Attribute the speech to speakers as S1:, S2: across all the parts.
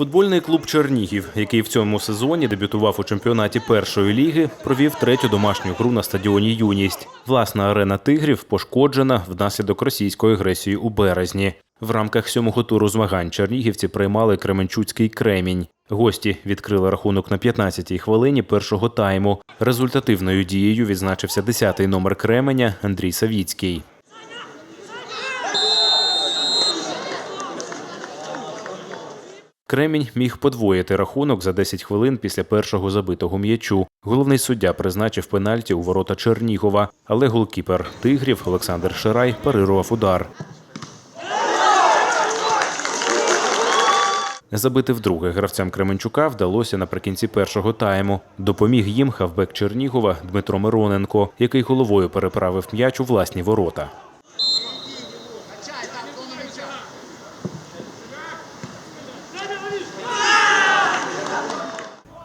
S1: Футбольний клуб Чернігів, який в цьому сезоні дебютував у чемпіонаті першої ліги, провів третю домашню гру на стадіоні Юність. Власна арена тигрів пошкоджена внаслідок російської агресії у березні. В рамках сьомого туру змагань чернігівці приймали Кременчуцький кремінь. Гості відкрили рахунок на 15-й хвилині першого тайму. Результативною дією відзначився 10-й номер Кременя Андрій Савіцький. Кремінь міг подвоїти рахунок за 10 хвилин після першого забитого м'ячу. Головний суддя призначив пенальті у ворота Чернігова, але голкіпер тигрів Олександр Ширай парирував удар. Забити вдруге гравцям Кременчука вдалося наприкінці першого тайму. Допоміг їм хавбек Чернігова Дмитро Мироненко, який головою переправив м'яч у власні ворота.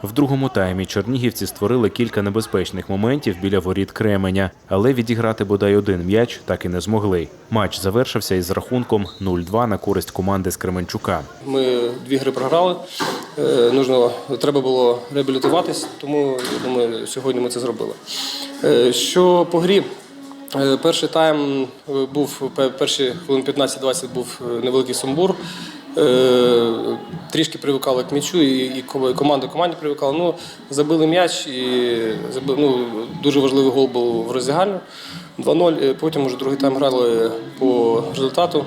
S1: В другому таймі чернігівці створили кілька небезпечних моментів біля воріт Кременя, але відіграти бодай один м'яч так і не змогли. Матч завершився із рахунком 0-2 на користь команди з Кременчука.
S2: Ми дві гри програли. Е, Нужно, треба було реабілітуватись, тому я думаю, сьогодні ми це зробили. Е, Що по грі? Е, Перший тайм був пе- перші хвилин 15-20 був невеликий сумбур. Е, Трішки привикали к м'ячу, і, і ко- команда команді привикала. Ну, забили м'яч і забили, ну, дуже важливий гол був в роздягальню. 2-0. Е, Потім уже другий тайм грали по результату.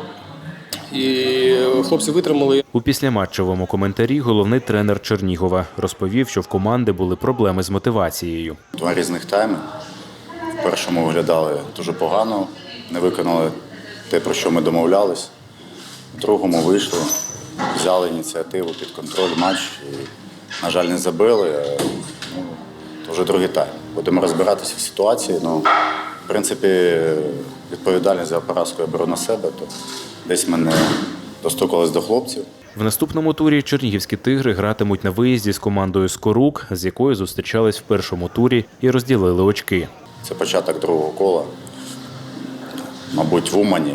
S2: І хлопці витримали.
S1: У післяматчевому коментарі головний тренер Чернігова розповів, що в команди були проблеми з мотивацією.
S3: Два різних тайми. В першому виглядали дуже погано, не виконали те, про що ми домовлялись. В другому вийшли, взяли ініціативу під контроль матч і, на жаль, не забили. Е, Ну, то вже другий тайм. Будемо розбиратися в ситуації. Ну, в принципі, відповідальність за поразку я беру на себе, то десь ми не достукались до хлопців.
S1: В наступному турі чернігівські тигри гратимуть на виїзді з командою Скорук, з якою зустрічались в першому турі і розділили очки.
S3: Це початок другого кола. Мабуть, в Умані,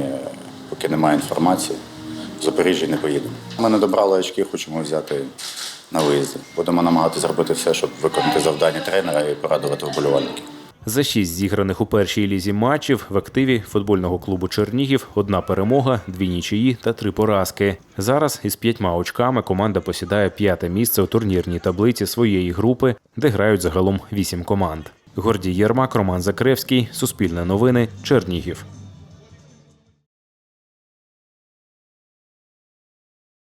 S3: поки немає інформації, в Запоріжжі не поїдемо. Ми не добрали очки, хочемо взяти на виїзді. Будемо намагатися зробити все, щоб виконати завдання тренера і порадувати вболівальників.
S1: За шість зіграних у першій лізі матчів в активі футбольного клубу Чернігів одна перемога, дві нічиї та три поразки. Зараз із п'ятьма очками команда посідає п'яте місце у турнірній таблиці своєї групи, де грають загалом вісім команд. Гордій Єрмак, Роман Закревський, Суспільне новини, Чернігів.